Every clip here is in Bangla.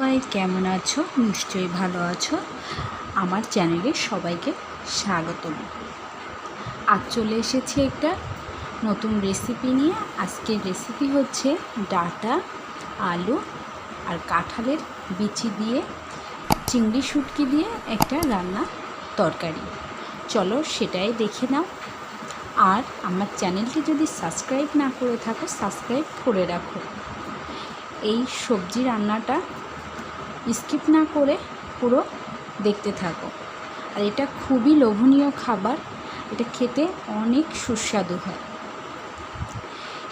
সবাই কেমন আছো? নিশ্চয়ই ভালো আছো। আমার চ্যানেলে সবাইকে স্বাগতম। আজ চলে এসেছি একটা নতুন রেসিপি নিয়ে। আজকের রেসিপি হচ্ছে ডাটা, আলু আর কাঁঠালের বিচি দিয়ে, চিংড়ি শুটকি দিয়ে একটা রান্না তরকারি। চলো সেটাই দেখে নাও। আর আমার চ্যানেলটি যদি সাবস্ক্রাইব না করে থাকো সাবস্ক্রাইব করে রাখো। এই সবজি রান্নাটা স্কিপ না করে পুরো দেখতে থাকো। আর এটা খুবই লোভনীয় খাবার। এটা খেতে অনেক সুস্বাদু হয়।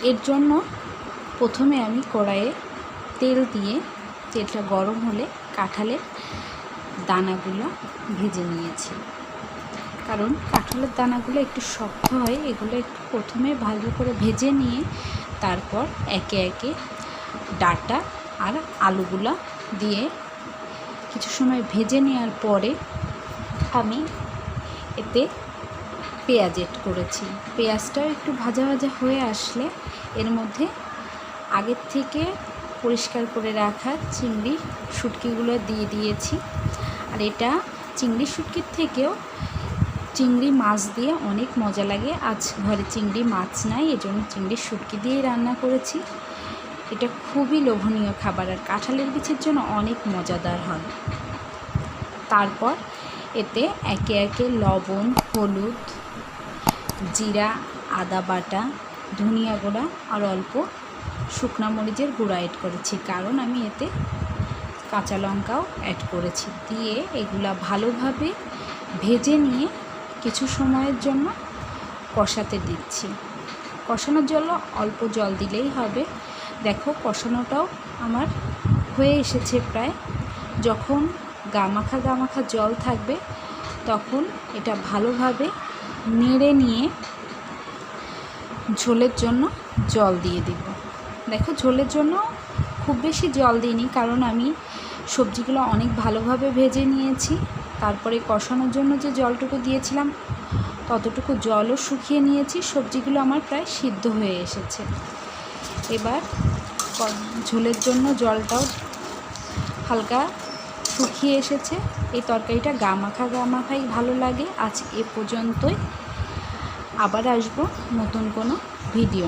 এর জন্য প্রথমে আমি কড়াইয়ে তেল দিয়ে তেলটা গরম হলে কাঁঠালের দানাগুলো ভেজে নিয়েছি। কারণ কাঁঠালের দানাগুলো একটু শক্ত হয়, এগুলো একটু প্রথমে ভালো করে ভেজে নিয়ে তারপর একে একে ডাটা আর আলুগুলা দিয়ে কিছু সময় ভেজে নেওয়ার পরে আমি এতে পেঁয়াজ এড করেছি। পেঁয়াজটাও একটু ভাজা ভাজা হয়ে আসলে এর মধ্যে আগের থেকে পরিষ্কার করে রাখা চিংড়ি শুটকিগুলো দিয়ে দিয়েছি। আর এটা চিংড়ি শুটকির থেকেও চিংড়ি মাছ দিয়ে অনেক মজা লাগে। আজ ঘরে চিংড়ি মাছ নাই, এজন্য চিংড়ি শুটকি দিয়েই রান্না করেছি। এটা খুবই লোভনীয় খাবার আর কাঁঠালের বিচির জন্য অনেক মজাদার হয়। তারপর এতে একে একে লবণ, হলুদ, জিরা, আদা বাটা, ধনিয়া গুঁড়া আর অল্প শুকনা মরিচের গুঁড়া অ্যাড করেছি, কারণ আমি এতে কাঁচা লঙ্কাও অ্যাড করেছি। দিয়ে এগুলা ভালোভাবে ভেজে নিয়ে কিছু সময়ের জন্য কষাতে দিচ্ছি। কষানোর জন্য অল্প জল দিলেই হবে। দেখো কষানোটাও আমার হয়ে এসেছে প্রায়। যখন গামাখা গামাখা জল থাকবে, তখন এটা ভালোভাবে নেড়ে নিয়ে ঝোলের জন্য জল দিয়ে দিব। দেখো, ঝোলের জন্য খুব বেশি জল দিইনি, কারণ আমি সবজিগুলো অনেক ভালোভাবে ভেজে নিয়েছি। তারপরে কষানোর জন্য যে জলটুকু দিয়েছিলাম, ততটুকু জলও শুকিয়ে নিয়েছি। সবজিগুলো আমার প্রায় সিদ্ধ হয়ে এসেছে। এবার ঝোলের জন্য জলটাও হালকা শুকিয়ে এসেছে। এই তরকারিটা গা মাখা গা মাখাই ভালো লাগে। আজ এ পর্যন্তই। আবার আসব নতুন কোনো ভিডিও